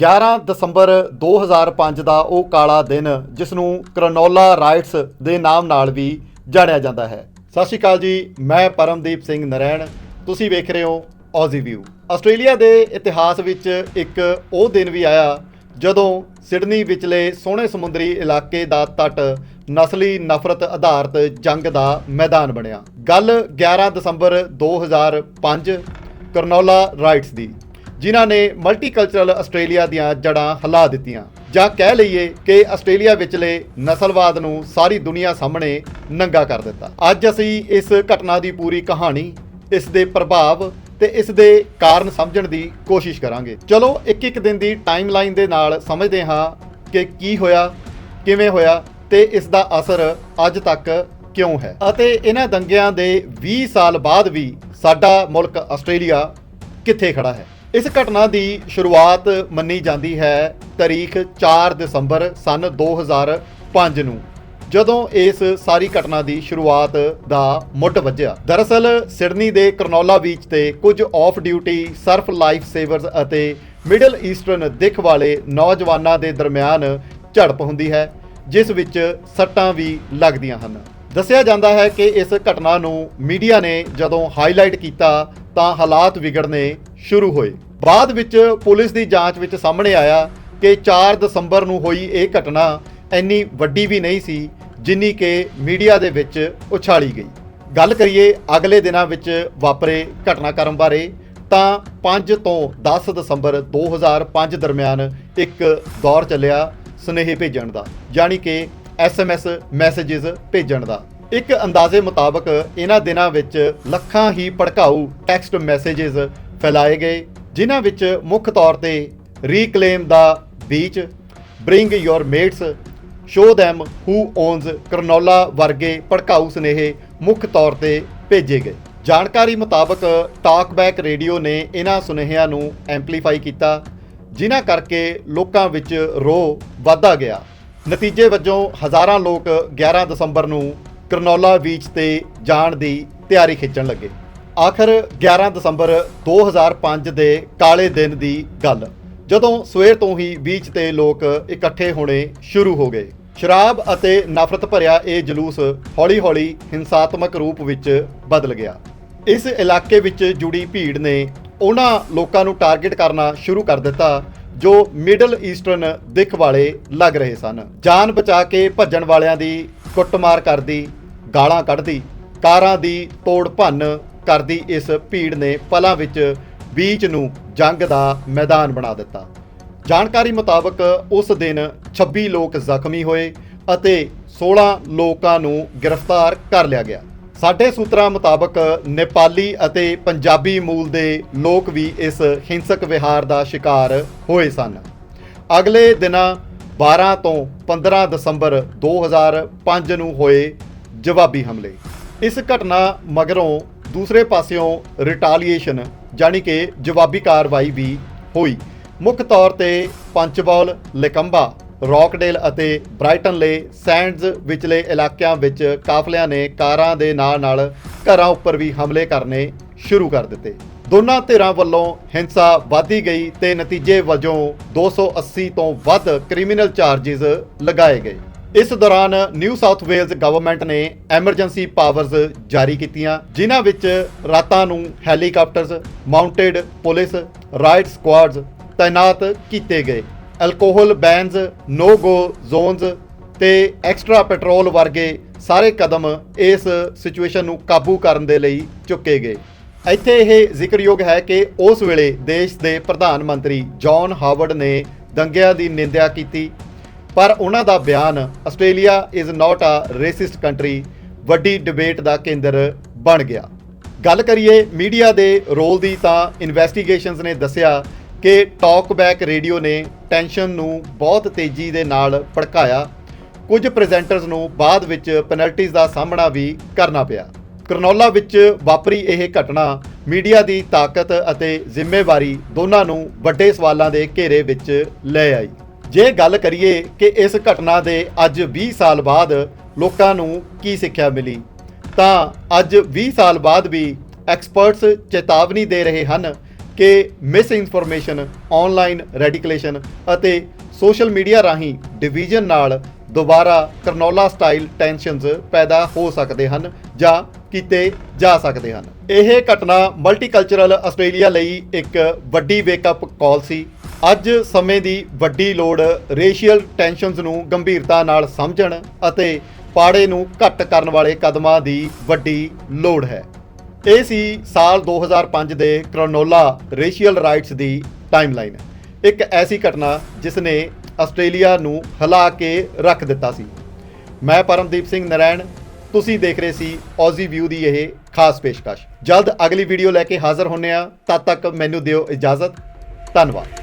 11 ਦਸੰਬਰ 2005 ਦਾ ਉਹ ਕਾਲਾ ਦਿਨ ਜਿਸ ਨੂੰ ਕਰਨੌਲਾ ਰਾਈਟਸ ਦੇ ਨਾਮ ਨਾਲ ਵੀ ਜਾਣਿਆ ਜਾਂਦਾ ਹੈ। ਸਤਿ ਸ਼੍ਰੀ ਅਕਾਲ ਜੀ, ਮੈਂ ਪਰਮਦੀਪ ਸਿੰਘ ਨਰੈਣ। ਤੁਸੀਂ ਵੇਖ ਰਹੇ ਹੋ ਔਜ਼ੀ ਵਿਊ ਆਸਟ੍ਰੇਲੀਆ ਦੇ ਇਤਿਹਾਸ ਵਿੱਚ ਇੱਕ ਉਹ ਦਿਨ ਵੀ ਆਇਆ, ਜਦੋਂ ਸਿਡਨੀ ਵਿਚਲੇ ਸੋਹਣੇ ਸਮੁੰਦਰੀ ਇਲਾਕੇ ਦਾ ਤੱਟ ਨਸਲੀ ਨਫ਼ਰਤ ਆਧਾਰਿਤ ਜੰਗ ਦਾ ਮੈਦਾਨ ਬਣਿਆ। ਗੱਲ 11 ਦਸੰਬਰ 2005 ਕਰਨੌਲਾ ਰਾਈਟਸ ਦੀ। ਜਿਨ੍ਹਾਂ ਨੇ ਮਲਟੀਕਲਚਰਲ ਆਸਟ੍ਰੇਲੀਆ ਦੀਆਂ ਜੜ੍ਹਾਂ ਹਿਲਾ ਦਿੱਤੀਆਂ। ਜਾਂ ਕਹਿ ਲਈਏ ਕਿ ਆਸਟ੍ਰੇਲੀਆ ਵਿਚਲੇ ਨਸਲਵਾਦ ਨੂੰ ਸਾਰੀ ਦੁਨੀਆ ਸਾਹਮਣੇ ਨੰਗਾ ਕਰ ਦਿੱਤਾ। ਅੱਜ ਅਸੀਂ ਇਸ ਘਟਨਾ ਦੀ ਪੂਰੀ ਕਹਾਣੀ, ਇਸ ਦੇ ਪ੍ਰਭਾਵ ਤੇ ਇਸ ਦੇ ਕਾਰਨ ਸਮਝਣ ਦੀ ਕੋਸ਼ਿਸ਼ ਕਰਾਂਗੇ। ਚਲੋ ਇੱਕ ਇੱਕ ਦਿਨ ਦੀ ਟਾਈਮਲਾਈਨ ਦੇ ਨਾਲ ਸਮਝਦੇ ਹਾਂ ਕਿ ਕੀ ਹੋਇਆ, ਕਿਵੇਂ ਹੋਇਆ ਤੇ ਇਸ ਦਾ ਅਸਰ ਅੱਜ ਤੱਕ ਕਿਉਂ ਹੈ। ਅਤੇ ਇਹਨਾਂ ਦੰਗਿਆਂ ਦੇ 20 ਸਾਲ ਬਾਅਦ ਵੀ ਸਾਡਾ ਮੁਲਕ ਆਸਟ੍ਰੇਲੀਆ ਕਿੱਥੇ ਖੜਾ ਹੈ? ਇਸ ਘਟਨਾ ਦੀ ਸ਼ੁਰੂਆਤ ਮੰਨੀ ਜਾਂਦੀ ਹੈ ਤਾਰੀਖ 4 ਦਸੰਬਰ ਸਨ 2005 ਨੂੰ, ਜਦੋਂ ਇਸ ਸਾਰੀ ਘਟਨਾ ਦੀ ਸ਼ੁਰੂਆਤ ਦਾ ਮੁੱਢ ਵੱਜਿਆ। ਦਰਅਸਲ, ਸਿਡਨੀ ਦੇ ਕਰਨੌਲਾ ਬੀਚ ਤੇ ਕੁਝ off duty surf life savers ਅਤੇ ਮਿਡਲ ਈਸਟਰਨ ਦਿੱਖ ਵਾਲੇ ਨੌਜਵਾਨਾਂ ਦੇ ਦਰਮਿਆਨ ਝੜਪ ਹੁੰਦੀ ਹੈ, ਜਿਸ ਵਿੱਚ ਸੱਟਾਂ ਵੀ ਲੱਗਦੀਆਂ ਹਨ। ਦੱਸਿਆ ਜਾਂਦਾ ਹੈ ਕਿ ਇਸ ਘਟਨਾ ਨੂੰ ਮੀਡੀਆ ਨੇ ਜਦੋਂ ਹਾਈਲਾਈਟ ਕੀਤਾ ਤਾਂ ਹਾਲਾਤ ਵਿਗੜਨੇ ਸ਼ੁਰੂ ਹੋਏ। ਬਾਅਦ ਵਿੱਚ ਪੁਲਿਸ ਦੀ ਜਾਂਚ ਵਿੱਚ ਸਾਹਮਣੇ ਆਇਆ ਕਿ 4 ਦਸੰਬਰ ਨੂੰ ਹੋਈ ਇਹ ਘਟਨਾ ਇੰਨੀ ਵੱਡੀ ਵੀ ਨਹੀਂ ਸੀ ਜਿੰਨੀ ਕਿ ਮੀਡੀਆ ਦੇ ਵਿੱਚ ਉਛਾਲੀ ਗਈ। ਗੱਲ ਕਰੀਏ ਅਗਲੇ ਦਿਨਾਂ ਵਿੱਚ ਵਾਪਰੇ ਘਟਨਾਕ੍ਰਮ ਬਾਰੇ, ਤਾਂ 5 ਤੋਂ 10 ਦਸੰਬਰ 2005 ਦਰਮਿਆਨ ਇੱਕ ਦੌਰ ਚੱਲਿਆ ਸੁਨੇਹੇ ਭੇਜਣ ਦਾ, ਯਾਨੀ ਕਿ ਐਸਐਮਐਸ ਮੈਸੇजेस ਭੇਜਣ ਦਾ। ਇੱਕ ਅੰਦਾਜ਼ੇ ਮੁਤਾਬਕ ਇਹਨਾਂ ਦਿਨਾਂ ਵਿੱਚ ਲੱਖਾਂ ਹੀ ਭੜਕਾਊ ਟੈਕਸਟ ਮੈਸੇजेस ਫੈਲਾਏ ਗਏ, ਜਿਨ੍ਹਾਂ ਵਿੱਚ ਮੁੱਖ ਤੌਰ ਤੇ reclaim the beach bring your mates show them who owns Cronulla ਵਰਗੇ ਭੜਕਾਊ ਸਨੇਹੇ ਮੁੱਖ ਤੌਰ ਤੇ ਭੇਜੇ ਗਏ। ਜਾਣਕਾਰੀ ਮੁਤਾਬਕ ਟਾਕਬੈਕ ਰੇਡੀਓ ਨੇ ਇਹਨਾਂ ਸੁਨੇਹਿਆਂ ਨੂੰ ਐਂਪਲੀਫਾਈ ਕੀਤਾ, ਜਿਨ੍ਹਾਂ ਕਰਕੇ ਲੋਕਾਂ ਵਿੱਚ ਰੋਹ ਵਾਧਾ ਗਿਆ। ਨਤੀਜੇ ਵਜੋਂ ਹਜ਼ਾਰਾਂ ਲੋਕ 11 ਦਸੰਬਰ ਨੂੰ ਕਰਨੌਲਾ ਬੀਚ ਤੇ ਜਾਣ ਦੀ ਤਿਆਰੀ ਖਿੱਚਣ ਲੱਗੇ। ਆਖਰ 11 ਦਸੰਬਰ 2005 ਦੇ ਕਾਲੇ ਦਿਨ ਦੀ ਗੱਲ। ਜਦੋਂ ਸਵੇਰ ਤੋਂ ਹੀ ਬੀਚ ਤੇ ਲੋਕ ਇਕੱਠੇ ਹੋਣੇ ਸ਼ੁਰੂ ਹੋ ਗਏ। ਸ਼ਰਾਬ ਅਤੇ ਨਫ਼ਰਤ ਭਰਿਆ ਇਹ ਜਲੂਸ ਹੌਲੀ-ਹੌਲੀ ਹਿੰਸਾਤਮਕ ਰੂਪ ਵਿੱਚ ਬਦਲ ਗਿਆ। ਇਸ ਇਲਾਕੇ ਵਿੱਚ ਜੁੜੀ ਭੀੜ ਨੇ ਉਹਨਾਂ ਲੋਕਾਂ ਨੂੰ ਟਾਰਗੇਟ ਕਰਨਾ ਸ਼ੁਰੂ ਕਰ ਦਿੱਤਾ ਜੋ ਮਿਡਲ ਈਸਟਰਨ ਦਿੱਖ ਵਾਲੇ ਲੱਗ ਰਹੇ ਸਨ। ਜਾਨ ਬਚਾ ਕੇ ਭੱਜਣ ਵਾਲਿਆਂ ਦੀ ਕੁੱਟਮਾਰ ਕਰਦੀ, ਗਾਲਾਂ ਕੱਢਦੀ, ਕਾਰਾਂ ਦੀ ਤੋੜ ਭੰਨ ਕਰਦੀ ਇਸ ਭੀੜ ਨੇ ਪਲਾਂ ਵਿੱਚ ਬੀਚ ਨੂੰ ਜੰਗ ਦਾ ਮੈਦਾਨ ਬਣਾ ਦਿੱਤਾ। ਜਾਣਕਾਰੀ ਮੁਤਾਬਕ ਉਸ ਦਿਨ 26 ਲੋਕ ਜ਼ਖਮੀ ਹੋਏ ਅਤੇ 16 ਲੋਕਾਂ ਨੂੰ ਗ੍ਰਿਫਤਾਰ ਕਰ ਲਿਆ ਗਿਆ। ਸਾਡੇ ਸੂਤਰਾਂ ਮੁਤਾਬਕ ਨੇਪਾਲੀ ਅਤੇ ਪੰਜਾਬੀ ਮੂਲ ਦੇ ਲੋਕ ਵੀ ਇਸ ਹਿੰਸਕ ਵਿਹਾਰ ਦਾ ਸ਼ਿਕਾਰ ਹੋਏ ਸਨ। ਅਗਲੇ ਦਿਨਾਂ 12 ਤੋਂ 15 ਦਸੰਬਰ 2005 ਨੂੰ ਹੋਏ ਜਵਾਬੀ ਹਮਲੇ। ਇਸ ਘਟਨਾ ਮਗਰੋਂ ਦੂਸਰੇ ਪਾਸਿਓਂ ਰਿਟਾਲੀਏਸ਼ਨ ਜਾਨੀ ਕਿ ਜਵਾਬੀ ਕਾਰਵਾਈ ਵੀ ਹੋਈ। ਮੁੱਖ ਤੌਰ ਤੇ ਪੰਚਬੌਲ, ਲੇਕੰਬਾ ਰੌਕਡੇਲ ਅਤੇ ਬ੍ਰਾਈਟਨ ਲਈ ਸੈਂਡਜ਼ ਵਿਚਲੇ ਇਲਾਕਿਆਂ ਵਿੱਚ ਕਾਫਲਿਆਂ ਨੇ ਕਾਰਾਂ ਦੇ ਨਾਲ-ਨਾਲ ਘਰਾਂ ਉੱਪਰ ਵੀ ਹਮਲੇ ਕਰਨੇ ਸ਼ੁਰੂ ਕਰ ਦਿੱਤੇ। ਦੋਨਾਂ ਧਿਰਾਂ ਵੱਲੋਂ ਹਿੰਸਾ ਵਧਦੀ ਗਈ ਤੇ ਨਤੀਜੇ ਵਜੋਂ 280 ਤੋਂ ਵੱਧ ਕ੍ਰਿਮੀਨਲ ਚਾਰजेस ਲਗਾਏ ਗਏ। ਇਸ ਦੌਰਾਨ ਨਿਊ ਸਾਊਥ ਵੇਲਜ਼ ਗਵਰਨਮੈਂਟ ਨੇ ਐਮਰਜੈਂਸੀ ਪਾਵਰਸ ਜਾਰੀ ਕੀਤੀਆਂ, ਜਿਨ੍ਹਾਂ ਵਿੱਚ ਰਾਤਾਂ ਨੂੰ helicopters mounted police riot squads ਤਾਇਨਾਤ ਕੀਤੇ ਗਏ। Alcohol bans no go zones ਤੇ ਐਕਸਟਰਾ ਪੈਟਰੋਲ ਵਰਗੇ ਸਾਰੇ ਕਦਮ ਇਸ ਸਿਚੁਏਸ਼ਨ ਨੂੰ ਕਾਬੂ ਕਰਨ ਦੇ ਲਈ ਚੁੱਕੇ ਗਏ। ਇੱਥੇ ਇਹ ਜ਼ਿਕਰਯੋਗ ਹੈ ਕਿ ਉਸ ਵੇਲੇ ਦੇਸ਼ ਦੇ ਪ੍ਰਧਾਨ ਮੰਤਰੀ ਜੌਨ ਹਾਵਰਡ ਨੇ ਦੰਗਿਆਂ ਦੀ ਨਿੰਦਿਆ ਕੀਤੀ, ਪਰ ਉਹਨਾਂ ਦਾ ਬਿਆਨ Australia is not a racist country ਵੱਡੀ ਡਿਬੇਟ ਦਾ ਕੇਂਦਰ ਬਣ ਗਿਆ। ਗੱਲ ਕਰੀਏ ਮੀਡੀਆ ਦੇ ਰੋਲ ਦੀ ਤਾਂ ਇਨਵੈਸਟੀਗੇਸ਼ਨਸ ਨੇ ਦੱਸਿਆ ਕਿ ਟਾਕਬੈਕ ਰੇਡੀਓ ਨੇ ਟੈਨਸ਼ਨ ਨੂੰ ਬਹੁਤ ਤੇਜ਼ੀ ਦੇ ਨਾਲ ਭੜਕਾਇਆ। ਕੁਝ ਪ੍ਰੈਜ਼ੈਂਟਰਸ ਨੂੰ ਬਾਅਦ ਵਿੱਚ ਪੈਨਲਟੀਜ਼ ਦਾ ਸਾਹਮਣਾ ਵੀ ਕਰਨਾ ਪਿਆ। ਕਰਨੌਲਾ ਵਿੱਚ ਵਾਪਰੀ ਇਹ ਘਟਨਾ ਮੀਡੀਆ ਦੀ ਤਾਕਤ ਅਤੇ ਜ਼ਿੰਮੇਵਾਰੀ ਦੋਨਾਂ ਨੂੰ ਵੱਡੇ ਸਵਾਲਾਂ ਦੇ ਘੇਰੇ ਵਿੱਚ ਲੈ ਆਈ। ਜੇ ਗੱਲ ਕਰੀਏ ਕਿ ਇਸ ਘਟਨਾ ਦੇ ਅੱਜ 20 ਸਾਲ ਬਾਅਦ ਲੋਕਾਂ ਨੂੰ ਕੀ ਸਿੱਖਿਆ ਮਿਲੀ, ਤਾਂ ਅੱਜ 20 ਸਾਲ ਬਾਅਦ ਵੀ ਐਕਸਪਰਟਸ ਚੇਤਾਵਨੀ ਦੇ ਰਹੇ ਹਨ ਕਿ ਮਿਸ ਇਨਫੋਰਮੇਸ਼ਨ ਆਨਲਾਈਨ ਰੈਡੀਕਲੇਸ਼ਨ ਅਤੇ ਸੋਸ਼ਲ ਮੀਡੀਆ ਰਾਹੀਂ ਡਿਵੀਜ਼ਨ ਨਾਲ ਦੁਬਾਰਾ ਕਰਨੌਲਾ ਸਟਾਈਲ ਟੈਂਸ਼ਨਸ ਪੈਦਾ ਹੋ ਸਕਦੇ ਹਨ ਜਾਂ ਕੀਤੇ ਜਾ ਸਕਦੇ ਹਨ। ਇਹ ਘਟਨਾ ਮਲਟੀਕਲਚਰਲ ਆਸਟ੍ਰੇਲੀਆ ਲਈ ਇੱਕ ਵੱਡੀ ਵੇਕਅਪ ਕਾਲ ਸੀ। ਅੱਜ ਸਮੇਂ ਦੀ ਵੱਡੀ ਲੋੜ ਰੇਸ਼ੀਅਲ ਟੈਂਸ਼ਨਸ ਨੂੰ ਗੰਭੀਰਤਾ ਨਾਲ ਸਮਝਣ ਅਤੇ ਪਾੜੇ ਨੂੰ ਘੱਟ ਕਰਨ ਵਾਲੇ ਕਦਮਾਂ ਦੀ ਵੱਡੀ ਲੋੜ ਹੈ। ਇਹ ਸੀ ਸਾਲ 2005 ਦੇ ਕ੍ਰੋਨੋਲਾ ਰੇਸ਼ੀਅਲ ਰਾਈਟਸ ਦੀ ਟਾਈਮਲਾਈਨ ਇੱਕ ਐਸੀ ਘਟਨਾ ਜਿਸ ਨੇ ਆਸਟ੍ਰੇਲੀਆ ਨੂੰ ਹਿਲਾ ਕੇ ਰੱਖ ਦਿੱਤਾ ਸੀ। ਮੈਂ ਪਰਮਦੀਪ ਸਿੰਘ ਨਰੈਣ, ਤੁਸੀਂ ਦੇਖ ਰਹੇ ਸੀ ਔਜ਼ੀ ਵਿਊ ਦੀ ਇਹ ਖਾਸ ਪੇਸ਼ਕਸ਼। ਜਲਦ ਅਗਲੀ ਵੀਡੀਓ ਲੈ ਕੇ ਹਾਜ਼ਰ ਹੁੰਨੇ ਆ। ਤਦ ਤੱਕ ਮੈਨੂੰ ਦਿਓ ਇਜਾਜ਼ਤ। ਧੰਨਵਾਦ।